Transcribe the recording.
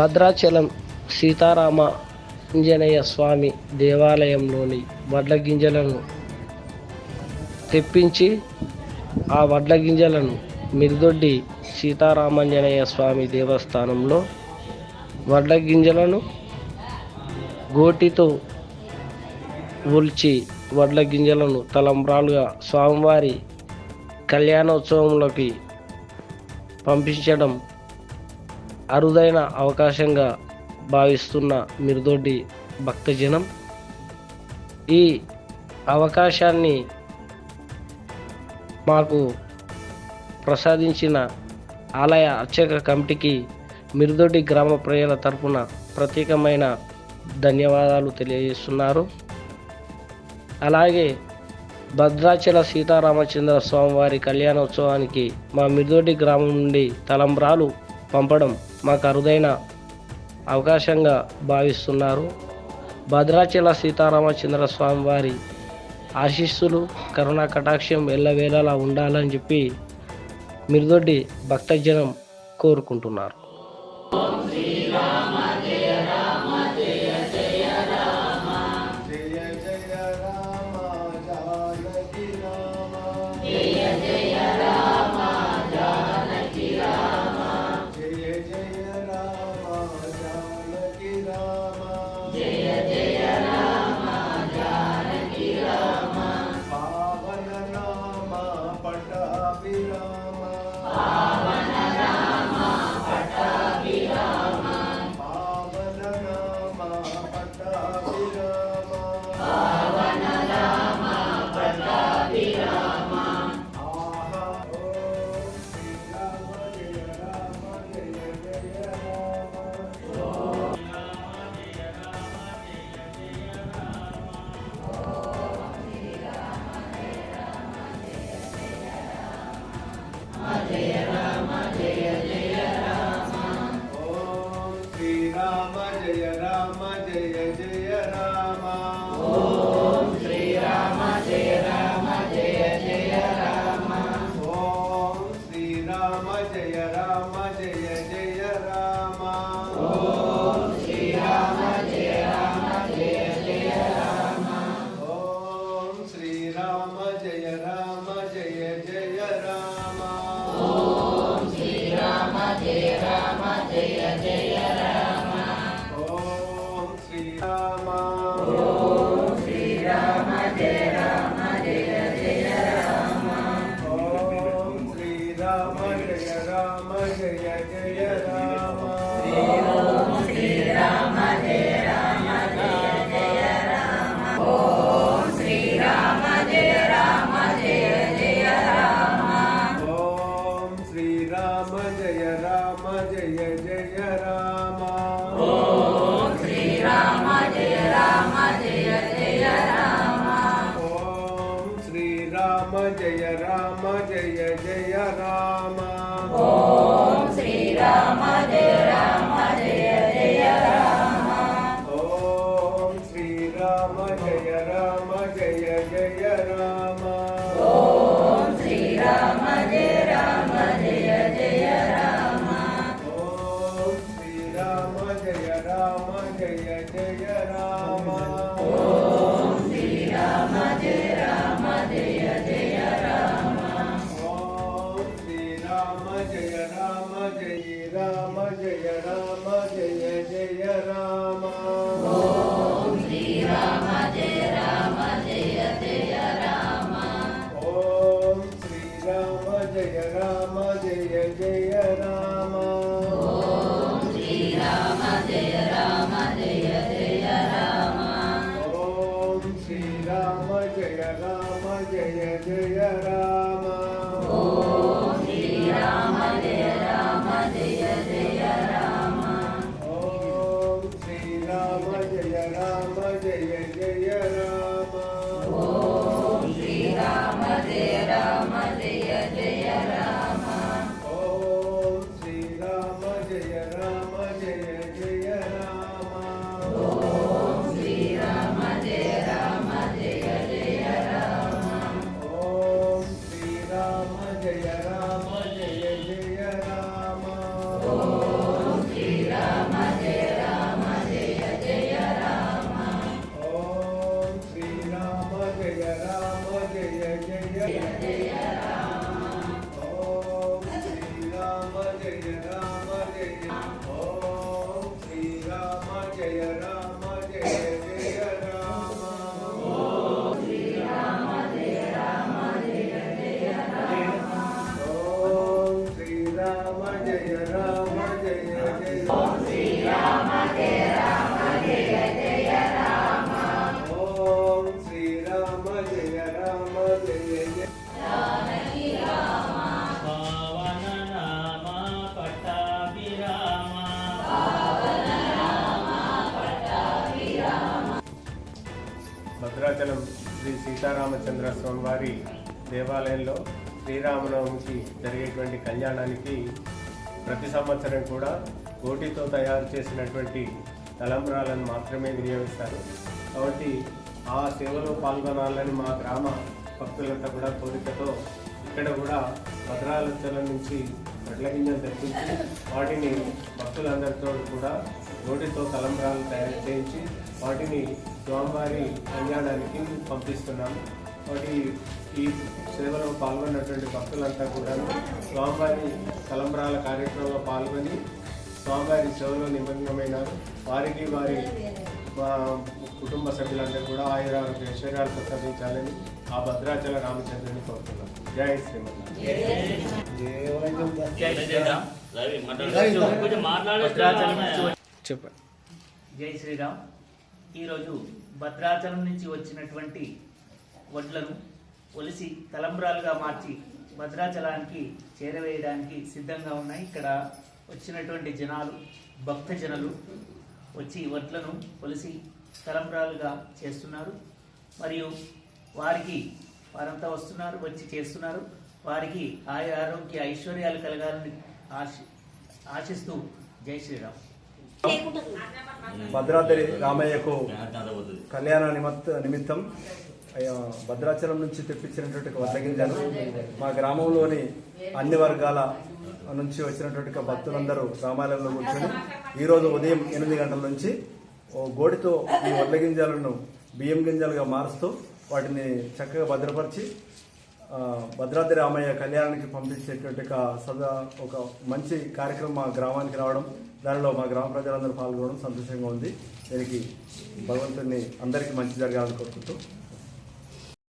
భద్రాచలం సీతారామ ఆంజనేయ స్వామి దేవాలయంలోని వడ్ల గింజలను తెప్పించి ఆ వడ్ల గింజలను మిరుదొడ్డి సీతారామాంజనేయ స్వామి దేవస్థానంలో వడ్ల గింజలను గోటితో ఉల్చి వడ్ల గింజలను తలంబ్రాలుగా స్వామివారి కళ్యాణోత్సవంలోకి పంపించడం అరుదైన అవకాశంగా భావిస్తున్న మిరుదొడ్డి భక్తజనం ఈ అవకాశాన్ని మాకు ప్రసాదించిన ఆలయ అర్చక కమిటీకి మిరుదొడ్డి గ్రామ ప్రజల తరపున ప్రత్యేకమైన ధన్యవాదాలు తెలియజేస్తున్నారు. అలాగే భద్రాచల సీతారామచంద్ర స్వామివారి కళ్యాణోత్సవానికి మా మిరుదొడ్డి గ్రామం నుండి తలంబ్రాలు పంపడం మాకు అరుదైన అవకాశంగా భావిస్తున్నారు. భద్రాచల సీతారామచంద్ర స్వామి వారి ఆశీస్సులు కరుణా కటాక్షం ఎల్లవేళలా ఉండాలని చెప్పి మిరుదొడ్డి భక్తజనం కోరుకుంటున్నారు. జయ రామ జయ జయ రామ. राम जय राम जय जय राम ॐ श्री राम जय राम जय जय राम ॐ श्री राम जय राम जय जय राम Yeah. శ్రీ సీతారామచంద్ర స్వామివారి దేవాలయంలో శ్రీరామనవమికి జరిగేటువంటి కళ్యాణానికి ప్రతి సంవత్సరం కూడా గోటితో తయారు చేసినటువంటి తలంబ్రాలను మాత్రమే వినియోగిస్తారు. కాబట్టి ఆ సేవలో పాల్గొనాలని మా గ్రామ భక్తులంతా కూడా కోరికతో ఇక్కడ కూడా భద్రాచలం నుంచి వడ్ల గింజలు తెప్పించి వాటిని భక్తులందరితో కూడా గోటితో తలంబ్రాలు తయారు చేయించి వాటిని స్వామివారి కళ్యాణానికి పంపిస్తున్నాం వాటి ఈ సేవలో పాల్గొన్నటువంటి భక్తులంతా కూడా స్వామివారి తలంబ్రాల కార్యక్రమంలో పాల్గొని స్వామివారి సేవలో నిమగ్నమైనారు. వారికి వారి మా కుటుంబ సభ్యులందరూ కూడా ఆయురారోగ్య ఐశ్వర్యాలు ప్రసాదించాలని ఆ భద్రాచల రామచంద్రుని కోరుతున్నాం. జై శ్రీమన్నారాయణ. చెప్పండి. జై శ్రీరామ్. ఈరోజు భద్రాచలం నుంచి వచ్చినటువంటి వడ్లను ఒలిసి తలంబ్రాలుగా మార్చి భద్రాచలానికి చేరవేయడానికి సిద్ధంగా ఉన్నాయి. ఇక్కడ వచ్చినటువంటి జనాలు భక్తజనులు వచ్చి వడ్లను ఒలిసి తలంబ్రాలుగా చేస్తున్నారు. మరియు వారికి వారంతా వస్తున్నారు వచ్చి చేస్తున్నారు. వారికి ఆయు ఆరోగ్య ఐశ్వర్యాలు కలగాలని ఆశి ఆశిస్తూ జై శ్రీరామ్. భద్రాద్రి రామయ్యకు కళ్యాణ నిమిత్త నిమిత్తం భద్రాచలం నుంచి తెప్పించినటువంటి వడ్ల గింజలు మా గ్రామంలోని అన్ని వర్గాల నుంచి వచ్చినటువంటి భక్తులందరూ రామాలయంలో కూర్చొని ఈరోజు ఉదయం ఎనిమిది గంటల నుంచి ఓ గోడితో ఈ వడ్ల గింజలను బియ్యం గింజలుగా మారుస్తూ వాటిని చక్కగా భద్రపరిచి భద్రాద్రి రామయ్య కళ్యాణానికి పంపించేటువంటి సదా ఒక మంచి కార్యక్రమం మా గ్రామానికి రావడం దానిలో మా గ్రామ ప్రజలందరూ పాల్గొనడం సంతోషంగా ఉంది. దీనికి భగవంతుని అందరికీ మంచి జరగాలని కోరుకుంటూ